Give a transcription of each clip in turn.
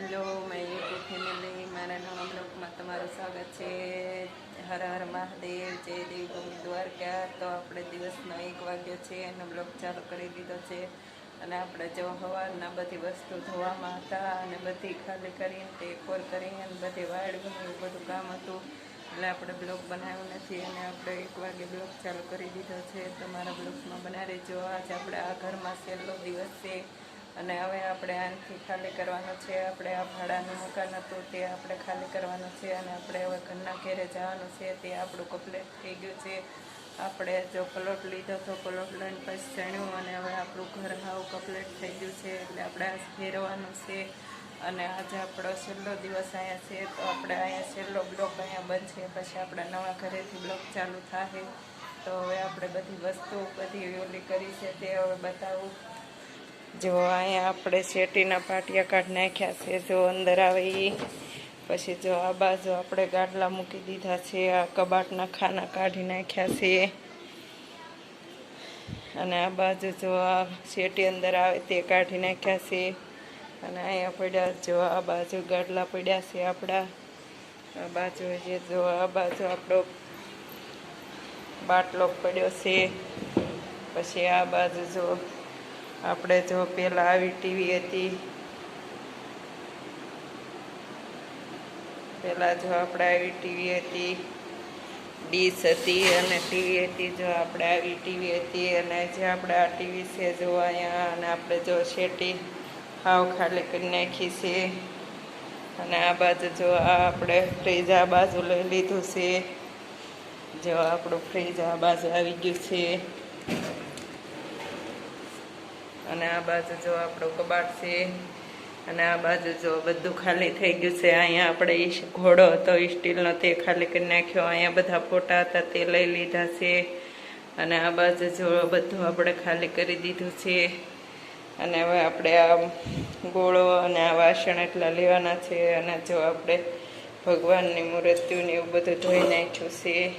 Hello my YouTube family, મારા નવા બ્લોગમાં તમારું સ્વાગત છે. હર હર મહાદેવ, જય દેવ દ્વારકા. તો આપણે દિવસનો એક વાગ્યો છે, એનો બ્લોગ ચાલુ કરી દીધો છે. અને આપણે જો હવાના બધી વસ્તુ ધોવામાં હતા અને બધી ખાલી કરીને ટેકોર કરીને અને બધી વાળવું એવું બધું કામ હતું. એટલે આપણે બ્લોગ બનાવ્યો નથી અને આપણે એક વાગે બ્લોગ ચાલુ કરી દીધો છે. તમારા બ્લોગમાં બનાવી જો આજે આપણે આ ઘરમાં છેલ્લો દિવસ છે. અને હવે આપણે આનાથી ખાલી કરવાનું છે, આપણે આ ભાડાનું મકાન હતું, તે આપણે ખાલી કરવાનું છે અને આપણે હવે ઘરના ઘેરે જવાનું છે, તે આપણું કમ્પ્લેટ થઈ ગયું છે. આપણે જો પ્લોટ લીધો તો પ્લોટ લઈને પછી જાણ્યું અને હવે આપણું ઘર હાવ કમ્પ્લેટ થઈ ગયું છે, એટલે આપણે ફેરવાનું છે. અને આજે આપણો છેલ્લો દિવસ અહીંયા છે, તો આપણે અહીંયા છેલ્લો બ્લોક અહીંયા બનશે પછી આપણા નવા ઘરેથી બ્લોક ચાલુ થાય. તો હવે આપણે બધી વસ્તુ બધી ઓલી કરી છે, તે હવે બતાવું. જો અહીંયા આપણે શેટીના પાટિયા કાઢ નાખ્યા છે, જો અંદર આવે એ પછી જો આ બાજુ આપણે ગાડલા મૂકી દીધા છે, આ કબાટના ખાના કાઢી નાખ્યા છે. અને આ બાજુ જો આ શેટી અંદર આવે તે કાઢી નાખ્યા છે. અને અહીંયા પડ્યા જો આ બાજુ ગાડલા પડ્યા છે આપણા. આ બાજુ જે જો આ બાજુ આપણો બાટલો પડ્યો છે. પછી આ બાજુ જો આપણે જો પહેલાં આવી ટીવી હતી. પહેલાં જો આપણે આવી ટીવી હતી. ડીશ હતી અને ટીવી હતી જો આપણે આવી ટીવી હતી અને જે આપણે આ ટીવી છે જો અહીંયા અને આપણે જો શેટી હાવ ખાલી કરી નાખી છે. અને આ બાજુ જો આ આપણે ફ્રીજ આ બાજુ લઈ લીધું છે. જો આપણું ફ્રીજ આ બાજુ આવી ગયું છે. અને આ બાજુ જો આપણું કબાટ છે, અને આ બાજુ જો બધું ખાલી થઈ ગયું છે. અહીંયા આપણે ઘોડો હતો એ સ્ટીલનો તે ખાલી કરી નાખ્યો. અહીંયા બધા ફોટા હતા, તે લઈ લીધા છે. અને આ બાજુ જો બધું આપણે ખાલી કરી દીધું છે. અને હવે આપણે આ ગોળો અને આ વાસણ એટલા લેવાના છે. અને જો આપણે ભગવાનની મૂર્તિઓને એવું બધું ધોઈ નાખ્યું છે.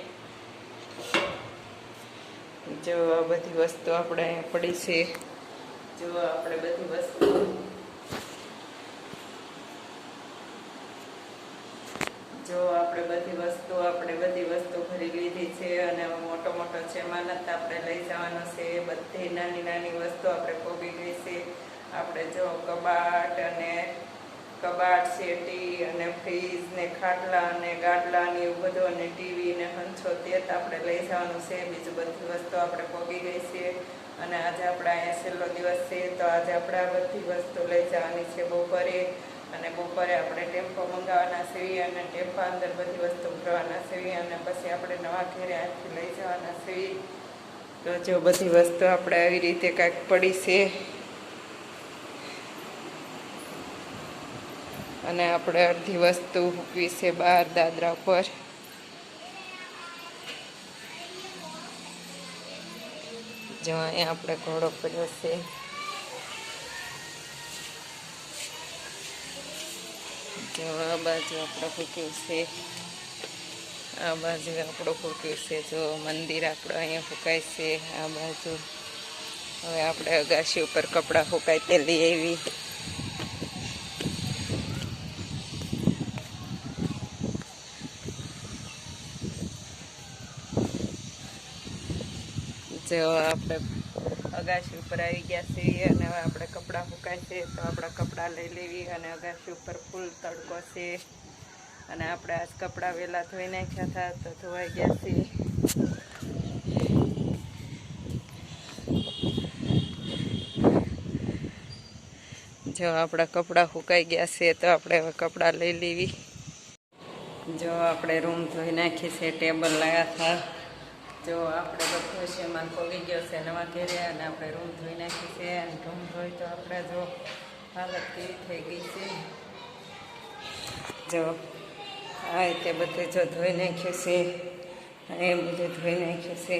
જો આ બધી વસ્તુ આપણે અહીંયા પડી છે. જો આપણે બધી વસ્તુ જો આપણે બધી વસ્તુ આપણે બધી વસ્તુ ભરી લીધી છે અને મોટો મોટો છે માનત આપણે લઈ જવાનો છે, બધી નાની નાની વસ્તુ આપણે પોગી ગઈ છે. આપણે જો કબાટ અને કબાટ, શેટી અને ફ્રીજ ને ખાટલા અને ગાડલા ને એવું બધું અને ટીવી ને હંછો તે આપણે લઈ જવાનું છે. બીજું બધી વસ્તુ આપણે પોગી ગઈ છે. અને આજે આપણે અહીંયા છેલ્લો દિવસ છે, તો આજે આપણે આ બધી વસ્તુ લઈ જવાની છે બપોરે. અને બપોરે આપણે ટેમ્પો મંગાવવાના છીએ અને ટેમ્પા અંદર બધી વસ્તુ ભરવાના છીએ અને પછી આપણે નવા ઘેરે આથી લઈ જવાના છીએ. તો જો બધી વસ્તુ આપણે આવી રીતે કાંઈક પડી છે. અને આપણે અડધી વસ્તુ મૂકવી છે બહાર દાદરા પર જો અહીંયા આપણે ઘોડો પડ્યો છે. જો આ બાજુ આપણે ફૂક્યું છે. આ બાજુ આપણું ફૂક્યું છે. જો મંદિર આપણું અહીંયા ફૂંકાય છે. આ બાજુ. હવે આપણે અગાશી ઉપર કપડાં ફૂંકાય તે લઈ આવી. જો આપણે અગાશી ઉપર આવી ગયા છીએ અને હવે આપણે કપડાં સુકાય છે તો આપણા કપડાં લઈ લેવી અને અગાશી ઉપર ફૂલ તડકો છે. અને આપણે આજ કપડાં વહેલા ધોઈ નાખ્યા હતા તો ધોવાઈ ગયા છે જો આપણા કપડાં સુકાઈ ગયા છે તો આપણે હવે કપડાં લઈ લેવી. જો આપણે રૂમ ધોઈ નાખી છે, ટેબલ લાવ્યા જો આપણે બધું છે એમાં ખોલી ગયો છે, નવા ઘેરે અને આપણે રૂમ ધોઈ નાખી છે અને રૂમ ધોઈ તો આપણે જો હાલત કેવી થઈ ગઈ છે. જો આ રીતે બધું જો ધોઈ નાખ્યું છે એ બધું ધોઈ નાખ્યું છે.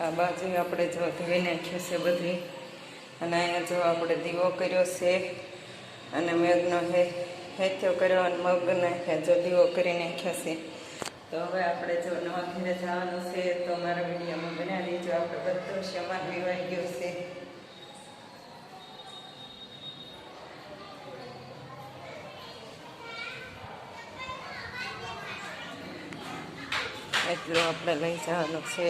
આ બાજુ આપણે જો ધોઈ નાખ્યું છે બધી. અને અહીંયા જો આપણે દીવો કર્યો છે, અને મેઘનો હે હેથ્યો કર્યો અને મગ નાખ્યા જો દીવો કરી નાખ્યો છે. તો હવે આપણે જો નવા ઘરે જવાનું છે, તો મારા વિડીયોમાં બના લેજો. આપણે બધો સમાન લેવાઈ ગયો છે. એટલું આપણે લઈ જવાનું છે.